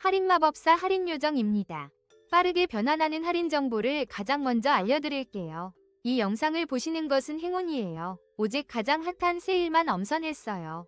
할인마법사 할인요정입니다. 빠르게 변환하는 할인 정보를 가장 먼저 알려드릴게요. 이 영상을 보시는 것은 행운이에요. 오직 가장 핫한 세일만 엄선했어요.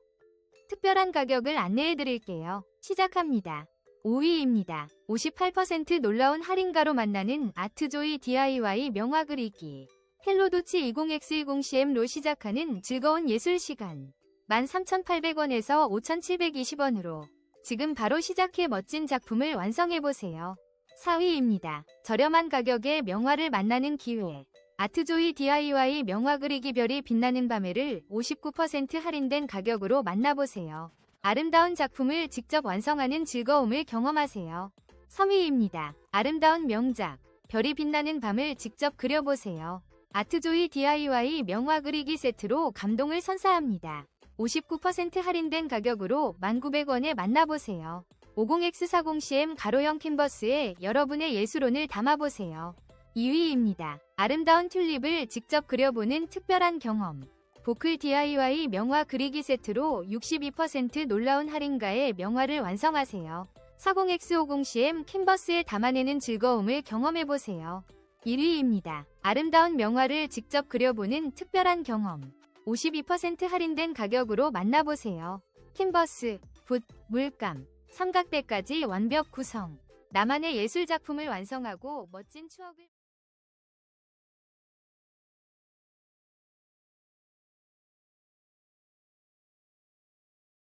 특별한 가격을 안내해드릴게요. 시작합니다. 5위입니다. 58% 놀라운 할인가로 만나는 아트조이 DIY 명화 그리기. 헬로도치 20X10CM로 시작하는 즐거운 예술 시간. 13,800원에서 5,720원으로 지금 바로 시작해 멋진 작품을 완성해보세요. 4위입니다. 저렴한 가격에 명화를 만나는 기회. 아트조이 DIY 명화 그리기 별이 빛나는 밤에를 59% 할인된 가격으로 만나보세요. 아름다운 작품을 직접 완성하는 즐거움을 경험하세요. 3위입니다. 아름다운 명작. 별이 빛나는 밤을 직접 그려보세요. 아트조이 DIY 명화 그리기 세트로 감동을 선사합니다. 59% 할인된 가격으로 1900원에 만나보세요. 50X40CM 가로형 캔버스에 여러분의 예술혼을 담아보세요. 2위입니다. 아름다운 튤립을 직접 그려보는 특별한 경험. 보클 DIY 명화 그리기 세트로 62% 놀라운 할인가에 명화를 완성하세요. 40X50CM 캔버스에 담아내는 즐거움을 경험해보세요. 1위입니다. 아름다운 명화를 직접 그려보는 특별한 경험. 52% 할인된 가격으로 만나보세요. 캔버스, 붓, 물감, 삼각대까지 완벽 구성. 나만의 예술 작품을 완성하고 멋진 추억을